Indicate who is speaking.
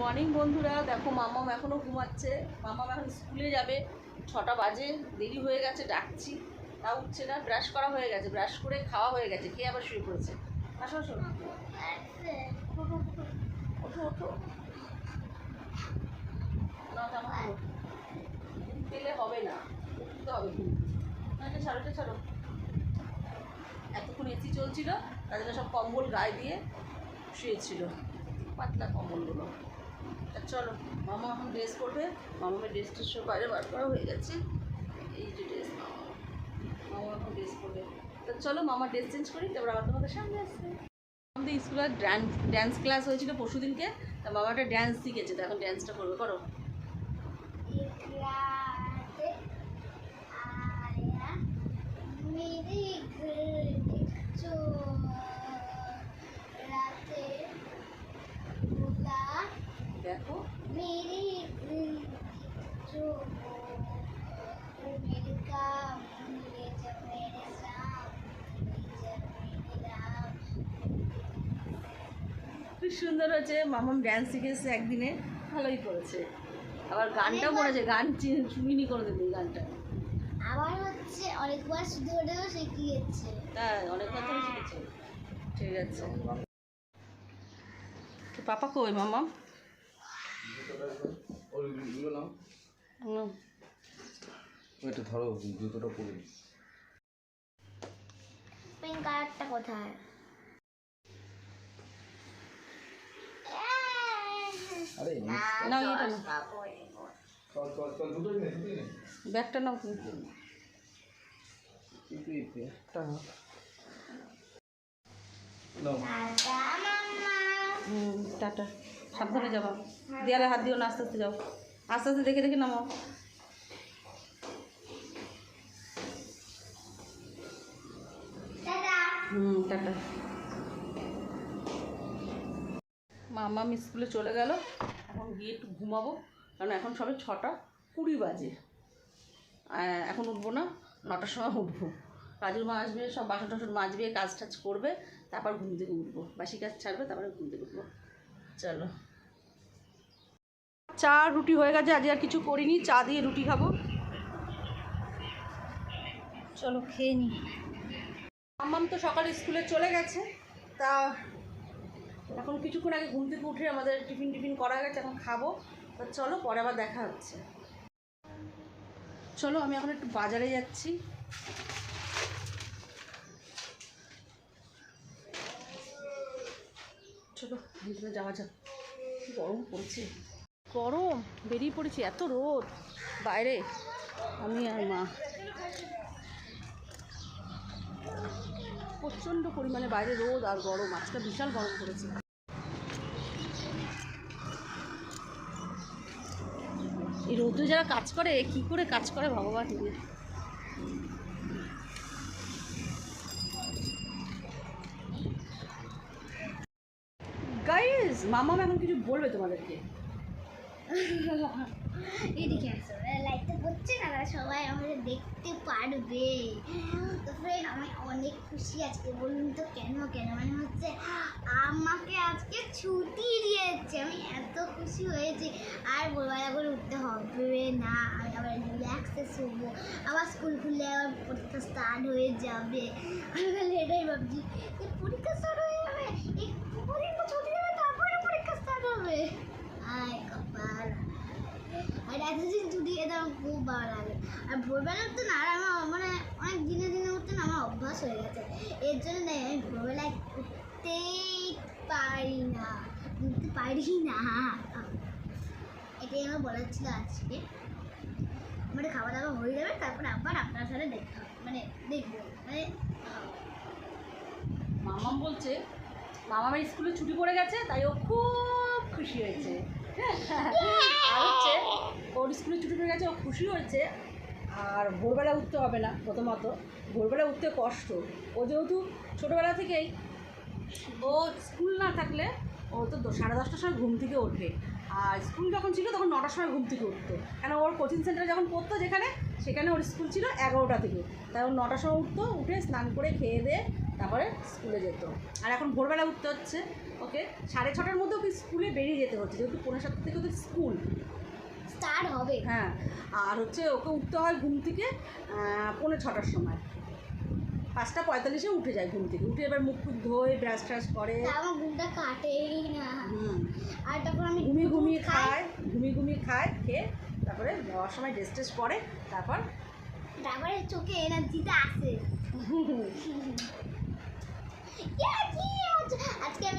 Speaker 1: Morning বন্ধুরা। দেখো মামাম এখনও ঘুমাচ্ছে। মামাম এখন স্কুলে যাবে। ছটা বাজে দেরি হয়ে গেছে ডাকছি। তা উঠছে না ব্রাশ করা হয়ে গেছে ব্রাশ করে খাওয়া হয়ে গেছে খেয়ে আবার শুয়ে পড়েছে। আসো আসো। ওঠো, ওঠো, জামা পেলে হবে না। উঠতে হবে। কিন্তু না, এটা ছাড়ো। এতক্ষণ এসি চলছিল জন্য সব কম্বল গায়ে দিয়ে শুয়েছিল। পাতলা কম্বলগুলো। চলো, মামা এখন ড্রেস করবে মামামের ড্রেসটা সব বাইরে বার করা হয়ে গেছে। এই যে ড্রেস মামা এখন ড্রেস করবে তো চলো, মামা ড্রেস চেঞ্জ করি, তারপর আবার তোমাদের সামনে আসবে আমাদের স্কুলে ড্যান্স ড্যান্স ক্লাস হয়েছিল পরশু দিনকে তা বাবাটা ড্যান্স শিখেছে, তো এখন ড্যান্সটা করবে, করো। খুব সুন্দর হয়েছে মামাম ড্যান্স শিখেছে একদিনে ভালোই করেছে। আবার গানটাও করেছে গান চুমিনি করে দেবে গানটা।
Speaker 2: আবার হচ্ছে অনেকবার শুধু ওটাও শিখিয়েছে।
Speaker 1: তাই অনেক কথা শিখেছে। ঠিক আছে। তো পাপা কই মামা
Speaker 3: এটা ধরো জুতোটা পরে।
Speaker 2: পেন কালারটা কোথায়
Speaker 3: আরে
Speaker 1: নাও এটা নাও।
Speaker 3: চল চল চল জুতোই নে জুতোই নে
Speaker 1: ব্যাগটা নাও কিন্তু
Speaker 3: কিন্তু এই ব্যাগটা। নাও
Speaker 1: টাটা। সাবধানে যাবা। দেয়ালে হাত দিও না আস্তে আস্তে যাও। আস্তে আস্তে দেখে দেখে নামো হুম টাটা। মামা আমি স্কুলে চলে গেল। এখন গিয়ে একটু ঘুমাবো। কারণ এখন সবে ছটা কুড়ি বাজে। এখন উঠবো না নটার সময় উঠবো। কাজুর মা আসবে সব বাসন টাসন মাজবে কাজ টাজ করবে তারপর ঘুম থেকে উঠবো। বাসি কাজ ছাড়বে তারপরে ঘুম থেকে উঠবো। চলো। চা রুটি হয়ে গেছে আজ আর কিছু করিনি, চা দিয়ে রুটি খাব। চলো খেয়ে নিই মাম্মাম তো সকালে স্কুলে চলে গেছে, তা এখন কিছুক্ষণ আগে ঘুম থেকে উঠে আমাদের টিফিন টিফিন করা গেছে, এখন খাব। তা চলো, পরে আবার দেখা হচ্ছে। চলো, আমি এখন একটু বাজারে যাচ্ছি। চলো ভিতরে যাওয়া যাক। গরম পড়ছে। গরম? বেরিয়ে পড়েছি এত রোদ। বাইরে? আমি আর মা। প্রচণ্ড পরিমাণে বাইরে রোদ আর গরম আজকে বিশাল গরম পড়েছে। এই রোদে যারা কাজ করে কি করে কাজ করে ভগবান গাইজ মামা এখন কিছু বলবে তোমাদেরকে?
Speaker 2: এদিকে আসো লাইটটা হচ্ছে না তারা সবাই আমাদের দেখতে পারবে। তো আমি অনেক খুশি আজকে, বলুন তো কেন কেন? মানে হচ্ছে, আমাকে আজকে ছুটি দিয়েছে, আমি এত খুশি হয়েছি। আর ভোরবেলা করে উঠতে হবে না, আমি আবার রিল্যাক্সে শুবো। আবার স্কুল খুললে আবার পরীক্ষা স্টার্ট হয়ে যাবে। আমি খালি এটাই ভাবছি যে পরীক্ষা স্টার্ট হয়ে যাবে এই পরীক্ষা ছুটি দেবে তারপরে পরীক্ষা স্টার্ট হবে আয় আমার খুব ভালো লাগে আর না আমার মানে অনেক দিনে দিনে না আমার অভ্যাস হয়ে গেছে এর জন্য আমি ভোরবেলায় পারি না উঠতে পারি না এটাই আমার বলার ছিল আজকে মানে খাওয়া দাওয়া হয়ে যাবে তারপর আবার আপনার সাথে দেখা মানে দেখব মানে
Speaker 1: বলছে, মামামের স্কুলে ছুটি পড়ে গেছে, তাই ও খুব খুশি হয়েছে। আর হচ্ছে, ওর স্কুলে ছুটি পড়ে গেছে, ও খুশি হয়েছে। আর ভোরবেলা উঠতে হবে না, প্রথমত। ভোরবেলা উঠতে কষ্ট। ও যেহেতু ছোটোবেলা থেকেই, ও স্কুল না থাকলে ও তো সাড়ে দশটার সময় ঘুম থেকে ওঠে। আর স্কুল যখন ছিল, তখন নটার সময় ঘুম থেকে উঠতো। কেন, ওর কোচিং সেন্টারে যখন পড়তো যেখানে, সেখানে ওর স্কুল ছিল এগারোটা থেকে। তাই ও নটার সময় উঠতো, উঠে স্নান করে খেয়ে দিয়ে তারপরে স্কুলে যেত। আর এখন ভোরবেলা উঠতে হচ্ছে ওকে? সাড়ে ছটার মধ্যে ওকে স্কুলে বেরিয়ে যেতে হচ্ছে যেহেতু পনেরো সাতটা থেকে ওদের স্কুল।
Speaker 2: স্টার্ট হবে।
Speaker 1: হ্যাঁ আর হচ্ছে ওকে উঠতে হয় ঘুম থেকে আহ, পৌনে ছটার সময়। পাঁচটা পঁয়তাল্লিশে উঠে যায় ঘুম থেকে। উঠে এবার মুখ টুক ধোয় ব্রাশ ট্রাশ করে।
Speaker 2: আমার ঘুমটা কাটেই না।
Speaker 1: হুম।
Speaker 2: আর তারপর আমি
Speaker 1: ঘুমিয়ে ঘুমিয়ে
Speaker 2: খাই।
Speaker 1: ঘুমিয়ে ঘুমিয়ে খায় খেয়ে তারপরে যাওয়ার সময় ড্রেস ট্রেস পরে তারপর
Speaker 2: তারপরে চোখে এনার্জিটা আসে? আজকে আমি